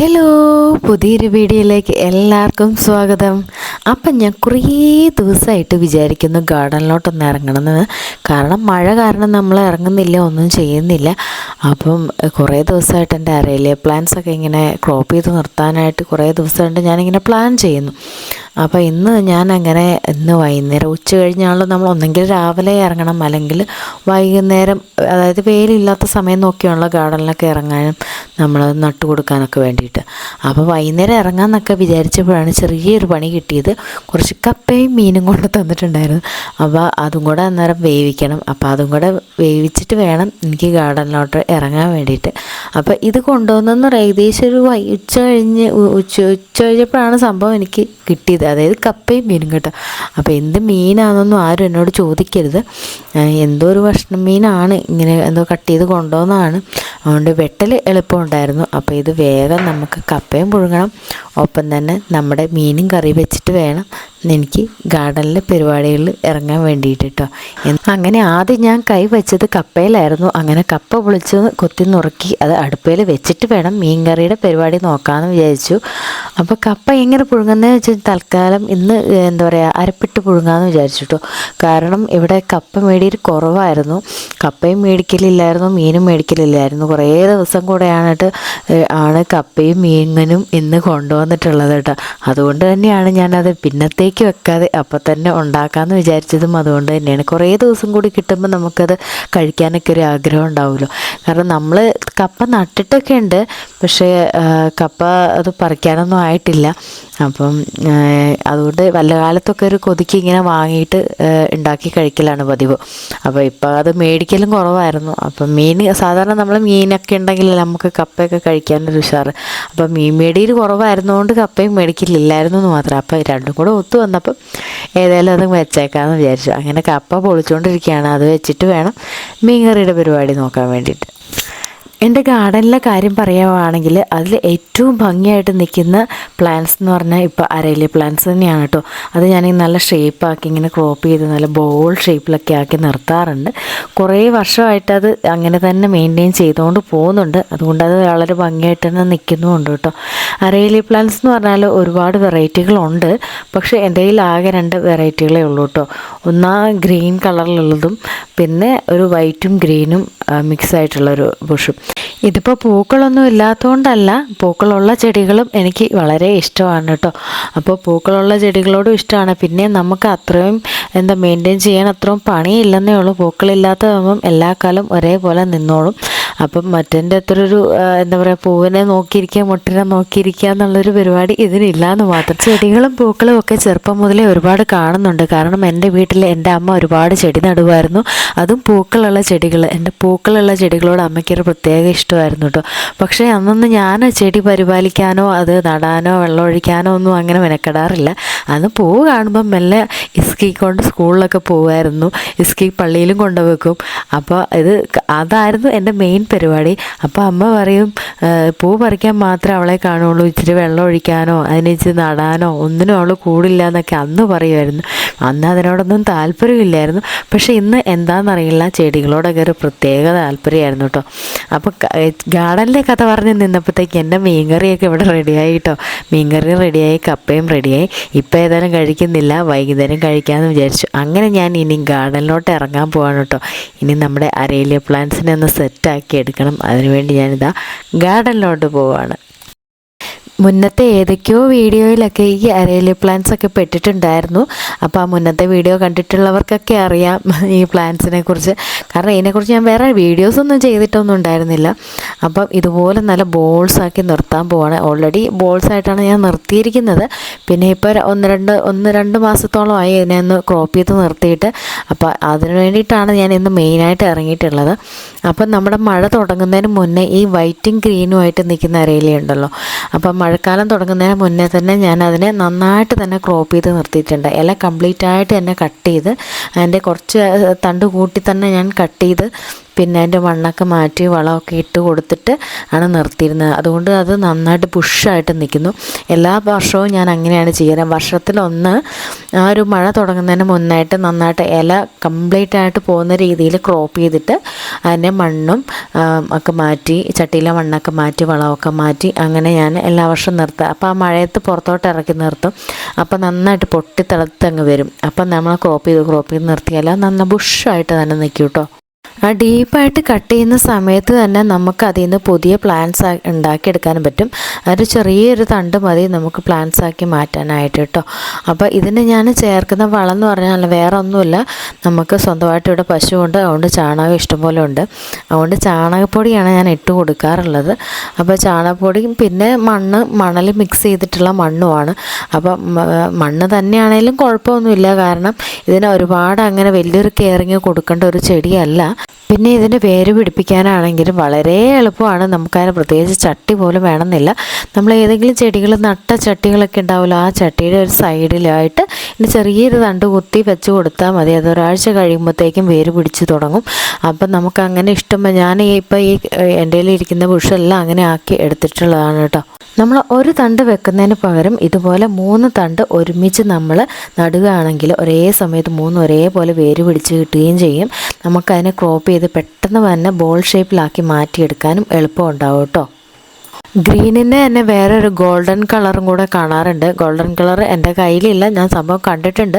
Hello പുതിയൊരു വീഡിയോയിലേക്ക് എല്ലാവർക്കും സ്വാഗതം. അപ്പം ഞാൻ കുറേ ദിവസമായിട്ട് വിചാരിക്കുന്നു ഗാർഡനിലോട്ടൊന്ന് ഇറങ്ങണമെന്ന്. കാരണം മഴ കാരണം നമ്മൾ ഇറങ്ങുന്നില്ല ഒന്നും ചെയ്യുന്നില്ല. അപ്പം കുറേ ദിവസമായിട്ട് എന്റെ അരയിലെ പ്ലാന്റ്സ് ഒക്കെ ഇങ്ങനെ ക്രോപ്പ് ചെയ്ത് നിർത്താനായിട്ട് കുറേ ദിവസമായിട്ട് ഞാനിങ്ങനെ പ്ലാൻ ചെയ്യുന്നു. അപ്പോൾ ഇന്ന് ഞാൻ അങ്ങനെ ഇന്ന് വൈകുന്നേരം ഉച്ച കഴിഞ്ഞാണല്ലോ നമ്മൾ ഒന്നെങ്കിൽ രാവിലെ ഇറങ്ങണം അല്ലെങ്കിൽ വൈകുന്നേരം അതായത് വെയിലില്ലാത്ത സമയം നോക്കിയാണല്ലോ ഗാർഡനിലൊക്കെ ഇറങ്ങാനും നമ്മൾ നട്ടു കൊടുക്കാനൊക്കെ വേണ്ടിയിട്ട്. അപ്പോൾ വൈകുന്നേരം ഇറങ്ങാമെന്നൊക്കെ വിചാരിച്ചപ്പോഴാണ് ചെറിയൊരു പണി കിട്ടിയത്. കുറച്ച് കപ്പയും മീനും കൊണ്ട് തന്നിട്ടുണ്ടായിരുന്നു. അപ്പോൾ അതും കൂടെ അന്നേരം വേവിക്കണം. അപ്പോൾ അതും കൂടെ വേവിച്ചിട്ട് വേണം എനിക്ക് ഗാർഡനിലോട്ട് ഇറങ്ങാൻ വേണ്ടിയിട്ട്. അപ്പോൾ ഇത് കൊണ്ടുവന്നെന്ന് ഏകദേശം ഒരു ഉച്ച കഴിഞ്ഞ് ഉച്ച ഉച്ച കഴിഞ്ഞപ്പോഴാണ് സംഭവം എനിക്ക് കിട്ടിയത്. അതായത് കപ്പയും മീനും കേട്ടോ. അപ്പോൾ എന്ത് മീനാണെന്നൊന്നും ആരും എന്നോട് ചോദിക്കരുത്. എന്തോ ഒരു ഭക്ഷണം മീനാണ് ഇങ്ങനെ എന്തോ കട്ട് ചെയ്ത് കൊണ്ടുവന്നതാണ്. അതുകൊണ്ട് വെട്ടൽ എളുപ്പമുണ്ടായിരുന്നു. അപ്പോൾ ഇത് വേഗം നമുക്ക് കപ്പയും പുഴുങ്ങണം. ഒപ്പം തന്നെ നമ്മുടെ മീനും കറി വെച്ചിട്ട് വേണം. എനിക്ക് ഗാർഡനിലെ പരിപാടികളിൽ ഇറങ്ങാൻ വേണ്ടിയിട്ട് കേട്ടോ അങ്ങനെ ആദ്യം ഞാൻ കൈ വെച്ചത് കപ്പയിലായിരുന്നു. അങ്ങനെ കപ്പ പൊളിച്ച് കൊത്തി നുറുക്കി അത് അടുപ്പയിൽ വെച്ചിട്ട് വേണം മീൻകറിയുടെ പരിപാടി നോക്കാമെന്ന് വിചാരിച്ചു. അപ്പോൾ കപ്പ എങ്ങനെ പുഴുങ്ങുന്നതെന്ന് വെച്ചാൽ തൽക്കാലം ഇന്ന് എന്താ പറയുക അരപ്പിട്ട് പുഴുങ്ങാമെന്ന് വിചാരിച്ചു കേട്ടോ കാരണം ഇവിടെ കപ്പ മേടിയിൽ കുറവായിരുന്നു. കപ്പയും മേടിക്കലില്ലായിരുന്നു മീനും മേടിക്കലില്ലായിരുന്നു. കുറേ ദിവസം കൂടെയാണിട്ട് ആണ് കപ്പയും മീനും ഇന്ന് കൊണ്ടുവന്നിട്ടുള്ളത് കേട്ടോ അതുകൊണ്ട് തന്നെയാണ് ഞാനത് പിന്നത്തേക്ക് വെക്കാതെ അപ്പം തന്നെ ഉണ്ടാക്കാമെന്ന് വിചാരിച്ചതും അതുകൊണ്ട് തന്നെയാണ്. കുറേ ദിവസം കൂടി കിട്ടുമ്പോൾ നമുക്കത് കഴിക്കാനൊക്കെ ഒരു ആഗ്രഹം ഉണ്ടാവുമല്ലോ. കാരണം നമ്മൾ കപ്പ നട്ടിട്ടൊക്കെ ഉണ്ട്. പക്ഷേ കപ്പ അത് പറിക്കാനൊന്നും ആയിട്ടില്ല. അപ്പം അതുകൊണ്ട് വല്ല കാലത്തൊക്കെ ഒരു കൊതിക്ക് ഇങ്ങനെ വാങ്ങിയിട്ട് ഉണ്ടാക്കി കഴിക്കലാണ് പതിവ്. അപ്പോൾ ഇപ്പോൾ അത് മേടിക്കലും കുറവായിരുന്നു. അപ്പം മീൻ സാധാരണ നമ്മൾ മീനൊക്കെ ഉണ്ടെങ്കിൽ നമുക്ക് കപ്പയൊക്കെ കഴിക്കാനൊരു ഉഷാറ്. അപ്പം മീൻ മേടിയിൽ കുറവായിരുന്നുകൊണ്ട് കപ്പയും മേടിക്കലില്ലായിരുന്നു എന്ന് മാത്രം. അപ്പോൾ രണ്ടും കൂടെ ഒത്തു വന്നപ്പം ഏതായാലും അത് വെച്ചേക്കാമെന്ന് വിചാരിച്ചു. അങ്ങനെ കപ്പ പൊളിച്ചുകൊണ്ടിരിക്കുകയാണ് അത് വെച്ചിട്ട് വേണം മീൻ കറിയുടെ പരിപാടി നോക്കാൻ വേണ്ടിയിട്ട്. എന്റെ ഗാർഡനിലെ കാര്യം പറയുവാണെങ്കിൽ അതിൽ ഏറ്റവും ഭംഗിയായിട്ട് നിൽക്കുന്ന പ്ലാന്റ്സ് എന്ന് പറഞ്ഞാൽ ഇപ്പോൾ അരയിലെ പ്ലാന്റ്സ് തന്നെയാണ് കേട്ടോ. അത് ഞാൻ നല്ല ഷേപ്പാക്കി ഇങ്ങനെ ക്രോപ്പ് ചെയ്ത് നല്ല ബോൾ ഷേപ്പിലൊക്കെ ആക്കി നിർത്താറുണ്ട്. കുറേ വർഷമായിട്ട് അത് അങ്ങനെ തന്നെ മെയിന്റെയിൻ ചെയ്തുകൊണ്ട് പോകുന്നുണ്ട്. അതുകൊണ്ട് അത് വളരെ ഭംഗിയായിട്ട് തന്നെ നിൽക്കുന്നുമുണ്ട് കേട്ടോ. അരയിലെ പ്ലാന്റ്സ് എന്ന് പറഞ്ഞാൽ ഒരുപാട് വെറൈറ്റികളുണ്ട്. പക്ഷേ കയ്യിൽ ആകെ രണ്ട് വെറൈറ്റികളേ ഉള്ളൂ കേട്ടോ. ഒന്നാ ഗ്രീൻ കളറിലുള്ളതും പിന്നെ ഒരു വൈറ്റും ഗ്രീനും മിക്സ് ആയിട്ടുള്ളൊരു ബുഷും ഇതിപ്പോൾ പൂക്കളൊന്നും ഇല്ലാത്തതുകൊണ്ടല്ല പൂക്കളുള്ള ചെടികളും എനിക്ക് വളരെ ഇഷ്ടമാണ് കേട്ടോ. അപ്പോൾ പൂക്കളുള്ള ചെടികളോടും ഇഷ്ടമാണ്. പിന്നെ നമുക്ക് അത്രയും എന്താ മെയിന്റെയിൻ ചെയ്യാൻ അത്രയും പണിയില്ലെന്നേ ഉള്ളൂ. പൂക്കളില്ലാത്തതാകുമ്പം എല്ലാ കാലം ഒരേപോലെ നിന്നോളും. അപ്പം മറ്റേന്റെ അത്ര ഒരു എന്താ പറയുക പൂവിനെ നോക്കിയിരിക്കുക മുട്ടിനെ നോക്കിയിരിക്കുക എന്നുള്ളൊരു പരിപാടി ഇതിനില്ല എന്ന് മാത്രം. ചെടികളും പൂക്കളും ഒക്കെ ചെറുപ്പം മുതലേ ഒരുപാട് കാണുന്നുണ്ട്. കാരണം എന്റെ വീട്ടിൽ എന്റെ അമ്മ ഒരുപാട് ചെടി നടുവായിരുന്നു. അതും പൂക്കളുള്ള ചെടികൾ എന്റെ പൂക്കളുള്ള ചെടികളോട് അമ്മയ്ക്കൊരു പ്രത്യേക ഇഷ്ടമായിരുന്നു കേട്ടോ. പക്ഷേ അന്നൊന്നും ഞാൻ ചെടി പരിപാലിക്കാനോ അത് നടാനോ വെള്ളം ഒഴിക്കാനോ ഒന്നും അങ്ങനെ മെനക്കെടാറില്ല. അന്ന് പൂവ് കാണുമ്പം മെല്ലെ ഇസ്കി കൊണ്ട് സ്കൂളിലൊക്കെ പോകുമായിരുന്നു ഇസ്കി പള്ളിയിലും കൊണ്ടുവെക്കും. അപ്പോൾ ഇത് അതായിരുന്നു എന്റെ മെയിൻ പരിപാടി. അപ്പോൾ അമ്മ പറയും "ആ, പൂ പറിക്കാൻ മാത്രമേ അവളെ കാണുള്ളൂ. ഇച്ചിരി വെള്ളം ഒഴിക്കാനോ അതിന് ഇച്ചിരി നടാനോ ഒന്നിനും അവൾ കൂടില്ല എന്നൊക്കെ അന്ന് പറയുമായിരുന്നു അന്ന് അതിനോടൊന്നും താല്പര്യമില്ലായിരുന്നു. പക്ഷേ ഇന്ന് എന്താണെന്നറിയില്ല. ചെടികളോടൊക്കെ ഒരു പ്രത്യേക താല്പര്യമായിരുന്നു കേട്ടോ. അപ്പോൾ ഗാർഡനിലെ കഥ പറഞ്ഞ് നിന്നപ്പോഴത്തേക്ക് എന്റെ മീൻകറിയൊക്കെ ഇവിടെ റെഡിയായി കേട്ടോ. മീൻകറിയും റെഡിയായി കപ്പയും റെഡിയായി. ഇപ്പോൾ ഏതായാലും കഴിക്കുന്നില്ല. വൈകുന്നേരം കഴിക്കാമെന്ന് വിചാരിച്ചു. അങ്ങനെ ഞാൻ ഇനി ഗാർഡനിലോട്ട് ഇറങ്ങാൻ പോവാണ് കേട്ടോ. ഇനി നമ്മുടെ അരയിലെ പ്ലാന്റ്സിനെ ഒന്ന് സെറ്റാക്കി എടുക്കണം. അതിനുവേണ്ടി ഞാനിതാ ഗാർഡനിലോട്ട് പോവാണ്. മുന്നത്തെ ഏതൊക്കെയോ വീഡിയോയിലൊക്കെ ഈ അരയിലെ പ്ലാന്റ്സ് ഒക്കെ പെട്ടിട്ടുണ്ടായിരുന്നു. അപ്പോൾ ആ മുന്നത്തെ വീഡിയോ കണ്ടിട്ടുള്ളവർക്കൊക്കെ അറിയാം ഈ പ്ലാന്റ്സിനെ കുറിച്ച്. കാരണം ഇതിനെക്കുറിച്ച് ഞാൻ വേറെ വീഡിയോസൊന്നും ചെയ്തിട്ടൊന്നും ഉണ്ടായിരുന്നില്ല. അപ്പം ഇതുപോലെ നല്ല ബോൾസ് ആക്കി നിർത്താൻ പോവാണ്. ഓൾറെഡി ബോൾസ് ആയിട്ടാണ് ഞാൻ നിർത്തിയിരിക്കുന്നത്. പിന്നെ ഇപ്പോൾ ഒന്ന് രണ്ട് ഒന്ന് രണ്ട് മാസത്തോളമായി ഇതിനെ ഒന്ന് ക്രോപ്പ് ചെയ്ത് നിർത്തിയിട്ട്. അപ്പോൾ അതിന് വേണ്ടിയിട്ടാണ് ഞാൻ ഇന്ന് മെയിനായിട്ട് ഇറങ്ങിയിട്ടുള്ളത്. അപ്പം നമ്മുടെ മഴ തുടങ്ങുന്നതിന് മുന്നേ ഈ വൈറ്റും ഗ്രീനുമായിട്ട് നിൽക്കുന്ന അരയിലുണ്ടല്ലോ അപ്പം മഴക്കാലം തുടങ്ങുന്നതിന് മുന്നേ തന്നെ ഞാൻ അതിനെ നന്നായിട്ട് തന്നെ ക്രോപ്പ് ചെയ്ത് നിർത്തിയിട്ടുണ്ട്. ഇല കംപ്ലീറ്റ് ആയിട്ട് തന്നെ കട്ട് ചെയ്ത് അതിന്റെ കുറച്ച് തണ്ട് കൂട്ടി തന്നെ ഞാൻ കട്ട് ചെയ്ത് പിന്നെ അതിന്റെ മണ്ണൊക്കെ മാറ്റി വളമൊക്കെ ഇട്ട് കൊടുത്തിട്ട് ആണ് നിർത്തിയിരുന്നത്. അതുകൊണ്ട് അത് നന്നായിട്ട് പുഷായിട്ട് നിൽക്കുന്നു. എല്ലാ വർഷവും ഞാൻ അങ്ങനെയാണ് ചെയ്യാറ് വർഷത്തിലൊന്ന് ആ ഒരു മഴ തുടങ്ങുന്നതിന് മുന്നായിട്ട് നന്നായിട്ട് ഇല കംപ്ലീറ്റ് ആയിട്ട് പോകുന്ന രീതിയിൽ ക്രോപ്പ് ചെയ്തിട്ട് അതിന്റെ മണ്ണും ഒക്കെ മാറ്റി ചട്ടിയിലെ മണ്ണൊക്കെ മാറ്റി വളമൊക്കെ മാറ്റി അങ്ങനെ ഞാൻ എല്ലാ വർഷവും നിർത്തുക അപ്പോൾ ആ മഴയത്ത് പുറത്തോട്ട് ഇറക്കി നിർത്തും. അപ്പോൾ നന്നായിട്ട് പൊട്ടി തിളത്തങ്ങ് വരും. അപ്പം നമ്മൾ ക്രോപ്പ് ചെയ്ത് ക്രോപ്പ് ചെയ്ത് നിർത്തിയാൽ നന്ന ബുഷായിട്ട് തന്നെ നിൽക്കും കേട്ടോ. ആ ഡീപ്പായിട്ട് കട്ട് ചെയ്യുന്ന സമയത്ത് തന്നെ നമുക്ക് അതിൽ നിന്ന് പുതിയ പ്ലാന്റ്സ് ഉണ്ടാക്കിയെടുക്കാനും പറ്റും. അതൊരു ചെറിയൊരു തണ്ട് മതി നമുക്ക് പ്ലാന്റ്സ് ആക്കി മാറ്റാനായിട്ട് കേട്ടോ. അപ്പോൾ ഇതിന് ഞാൻ ചേർക്കുന്ന വളം എന്ന് പറഞ്ഞാൽ വേറെ ഒന്നുമില്ല നമുക്ക് സ്വന്തമായിട്ട് ഇവിടെ പശുവുണ്ട് അതുകൊണ്ട് ചാണകം ഇഷ്ടംപോലെ ഉണ്ട്. അതുകൊണ്ട് ചാണകപ്പൊടിയാണ് ഞാൻ ഇട്ട് കൊടുക്കാറുള്ളത്. അപ്പോൾ ചാണകപ്പൊടിയും പിന്നെ മണ്ണ് മണൽ മിക്സ് ചെയ്തിട്ടുള്ള മണ്ണുമാണ്. അപ്പോൾ മണ്ണ് തന്നെയാണെങ്കിലും കുഴപ്പമൊന്നുമില്ല. കാരണം ഇതിന് ഒരുപാട് അങ്ങനെ വലിയൊരു കെയറിങ് കൊടുക്കേണ്ട ഒരു ചെടിയല്ല. പിന്നെ ഇതിന് വേര് പിടിപ്പിക്കാനാണെങ്കിലും വളരെ എളുപ്പമാണ്. നമുക്കതിന് പ്രത്യേകിച്ച് ചട്ടി പോലും വേണമെന്നില്ല. നമ്മൾ ഏതെങ്കിലും ചെടികൾ നട്ട ചട്ടികളൊക്കെ ഉണ്ടാവുമല്ലോ ആ ചട്ടിയുടെ ഒരു സൈഡിലായിട്ട് ഇനി ചെറിയൊരു തണ്ട് കുത്തി വെച്ച് കൊടുത്താൽ മതി. അത് ഒരാഴ്ച കഴിയുമ്പോഴത്തേക്കും വേര് പിടിച്ച് തുടങ്ങും. അപ്പം നമുക്ക് അങ്ങനെ ഇഷ്ടം ഞാൻ ഇപ്പോൾ ഈ എന്റെ ഇരിക്കുന്ന ബുഷെല്ലാം അങ്ങനെ ആക്കി എടുത്തിട്ടുള്ളതാണ് കേട്ടോ. നമ്മൾ ഒരു തണ്ട് വെക്കുന്നതിന് പകരം ഇതുപോലെ മൂന്ന് തണ്ട് ഒരുമിച്ച് നമ്മൾ നടുകയാണെങ്കിൽ ഒരേ സമയത്ത് മൂന്ന് ഒരേപോലെ വേര് പിടിച്ച് കിട്ടുകയും ചെയ്യും. നമുക്കതിനെ ക്രോപ്പ് ചെയ്ത് പെട്ടെന്ന് തന്നെ ബോൾ ഷേപ്പിലാക്കി മാറ്റിയെടുക്കാനും എളുപ്പം ഉണ്ടാവും കേട്ടോ. ഗ്രീനിന്റെ തന്നെ വേറെ ഒരു ഗോൾഡൻ കളറും കൂടെ കാണാറുണ്ട്. ഗോൾഡൻ കളർ എന്റെ കയ്യിലില്ല. ഞാൻ സംഭവം കണ്ടിട്ടുണ്ട്.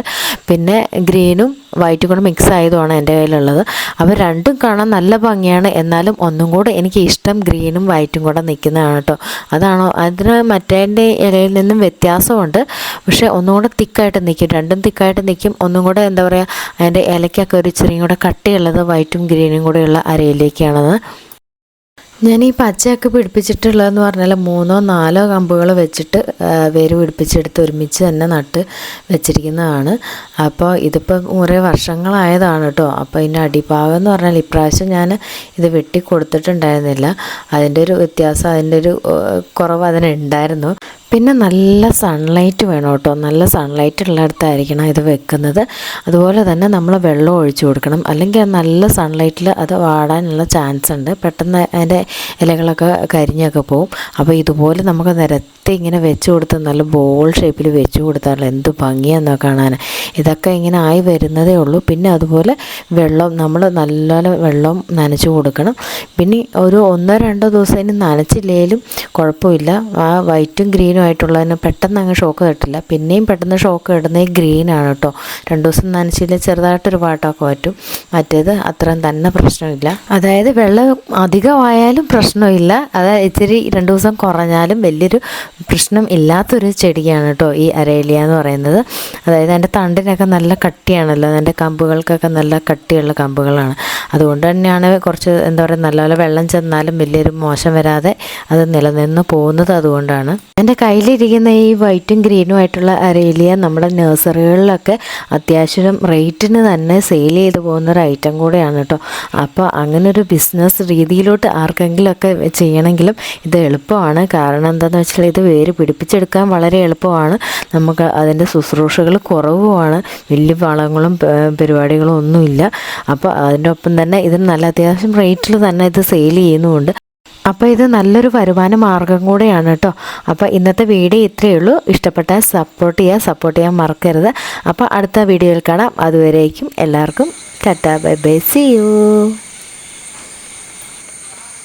പിന്നെ ഗ്രീനും വൈറ്റും കൂടെ മിക്സ് ആയതുമാണ് എന്റെ കയ്യിലുള്ളത്. അപ്പോൾ രണ്ടും കാണാൻ നല്ല ഭംഗിയാണ്. എന്നാലും ഒന്നും കൂടെ എനിക്ക് ഇഷ്ടം ഗ്രീനും വൈറ്റും കൂടെ നിൽക്കുന്നതാണ് കേട്ടോ. അതാണോ? അതിന് മറ്റേന്റെ ഇലയിൽ നിന്നും വ്യത്യാസമുണ്ട്. പക്ഷേ ഒന്നും കൂടെ തിക്കായിട്ട് നിൽക്കും. രണ്ടും തിക്കായിട്ട് നിൽക്കും. ഒന്നും കൂടെ എന്താ പറയുക അതിന്റെ ഇലയ്ക്കൊക്കെ ഒരു ഇച്ചിരി കൂടെ കട്ടിയുള്ളത് വൈറ്റും ഗ്രീനും കൂടെയുള്ള അരയിലേക്കാണത് ഞാൻ ഈ പച്ചയൊക്കെ പിടിപ്പിച്ചിട്ടുള്ളതെന്ന് പറഞ്ഞാൽ മൂന്നോ നാലോ കമ്പുകൾ വെച്ചിട്ട് വേര് പിടിപ്പിച്ചെടുത്ത് ഒരുമിച്ച് തന്നെ നട്ട് വെച്ചിരിക്കുന്നതാണ്. അപ്പോൾ ഇതിപ്പോൾ കുറേ വർഷങ്ങളായതാണ് കേട്ടോ അപ്പോൾ ഇതിന്റെ അടിഭാഗം എന്ന് പറഞ്ഞാൽ ഇപ്രാവശ്യം ഞാൻ ഇത് വെട്ടി കൊടുത്തിട്ടുണ്ടായിരുന്നില്ല. അതിന്റെ ഒരു വ്യത്യാസം അതിന്റെ ഒരു കുറവ് അതിനുണ്ടായിരുന്നു. പിന്നെ നല്ല സൺലൈറ്റ് വേണം കേട്ടോ നല്ല സൺലൈറ്റ് ഉള്ളിടത്തായിരിക്കണം ഇത് വെക്കുന്നത്. അതുപോലെ തന്നെ നമ്മൾ വെള്ളം ഒഴിച്ചു കൊടുക്കണം. അല്ലെങ്കിൽ നല്ല സൺലൈറ്റിൽ അത് വാടാനുള്ള ചാൻസ് ഉണ്ട്. പെട്ടെന്ന് അതിന്റെ ഇലകളൊക്കെ കരിഞ്ഞൊക്കെ പോവും. അപ്പോൾ ഇതുപോലെ നമുക്ക് നിരത്തി ഇങ്ങനെ വെച്ച് കൊടുത്ത് നല്ല ബോൾ ഷേപ്പിൽ വെച്ച് കൊടുത്താൽ എന്ത് ഭംഗിയാണെന്നോ കാണാൻ. ഇതൊക്കെ ഇങ്ങനെ ആയി വരുന്നതേ ഉള്ളൂ. പിന്നെ അതുപോലെ വെള്ളം നമ്മൾ നല്ല വെള്ളം നനച്ചു കൊടുക്കണം. പിന്നെ ഒരു ഒന്നോ രണ്ടോ ദിവസം ഇനി നനച്ചില്ലേലും കുഴപ്പമില്ല. ആ വൈറ്റും ഗ്രീനും ആയിട്ടുള്ളതിന് പെട്ടെന്ന് അങ്ങ് ഷോക്ക് കിട്ടില്ല. പിന്നെയും പെട്ടെന്ന് ഷോക്ക് കിട്ടുന്നത് ആണ് കേട്ടോ. രണ്ട് ദിവസം നനച്ചില്ല ചെറുതായിട്ടൊരു പാട്ടൊക്കെ പറ്റും. മറ്റേത് അത്രയും തന്നെ പ്രശ്നമില്ല. അതായത് വെള്ളം അധികമായാലും പ്രശ്നമില്ല. അതായത് ഇച്ചിരി രണ്ട് ദിവസം കുറഞ്ഞാലും വലിയൊരു പ്രശ്നം ഇല്ലാത്തൊരു ചെടിയാണ് കേട്ടോ ഈ അരേലിയ എന്ന് പറയുന്നത്. അതായത് അതിന്റെ തണ്ടിനൊക്കെ നല്ല കട്ടിയാണല്ലോ. അതിന്റെ കമ്പുകൾക്കൊക്കെ നല്ല കട്ടിയുള്ള കമ്പുകളാണ്. അതുകൊണ്ട് തന്നെയാണ് കുറച്ച് എന്താ പറയുക നല്ലപോലെ വെള്ളം ചെന്നാലും വലിയൊരു മോശം വരാതെ അത് നിലനിന്ന് പോകുന്നത് അതുകൊണ്ടാണ്. എന്റെ കയ്യിലിരിക്കുന്ന ഈ വൈറ്റും ഗ്രീനും ആയിട്ടുള്ള അരയിലിയ നമ്മുടെ നഴ്സറികളിലൊക്കെ അത്യാവശ്യം റേറ്റിന് തന്നെ സെയിൽ ചെയ്തു പോകുന്ന ഒരു ഐറ്റം കൂടെയാണ് കേട്ടോ. അപ്പോൾ അങ്ങനെ ഒരു ബിസിനസ് രീതിയിലോട്ട് ആർക്കെങ്കിലുമൊക്കെ ചെയ്യണമെങ്കിലും ഇത് എളുപ്പമാണ്. കാരണം എന്താണെന്ന് വെച്ചാൽ ഇത് വേര് പിടിപ്പിച്ചെടുക്കാൻ വളരെ എളുപ്പമാണ്. നമുക്ക് അതിന്റെ ശുശ്രൂഷകൾ കുറവുമാണ്. വലിയ വളങ്ങളും പരിപാടികളും ഒന്നുമില്ല. അപ്പോൾ അതിന്റെ ഒപ്പം തന്നെ ഇതിന് നല്ല അത്യാവശ്യം റേറ്റിൽ തന്നെ ഇത് സെയിൽ ചെയ്യുന്നുമുണ്ട് അപ്പോൾ ഇത് നല്ലൊരു വരുമാന മാർഗം കൂടെയാണ് കേട്ടോ അപ്പോൾ ഇന്നത്തെ വീഡിയോ ഇത്രയേ ഉള്ളൂ. ഇഷ്ടപ്പെട്ടാൽ സപ്പോർട്ട് ചെയ്യുക സപ്പോർട്ട് ചെയ്യാൻ മറക്കരുത്. അപ്പോൾ അടുത്ത വീഡിയോയിൽ കാണാം. അതുവരേക്കും എല്ലാവർക്കും tata bye bye see you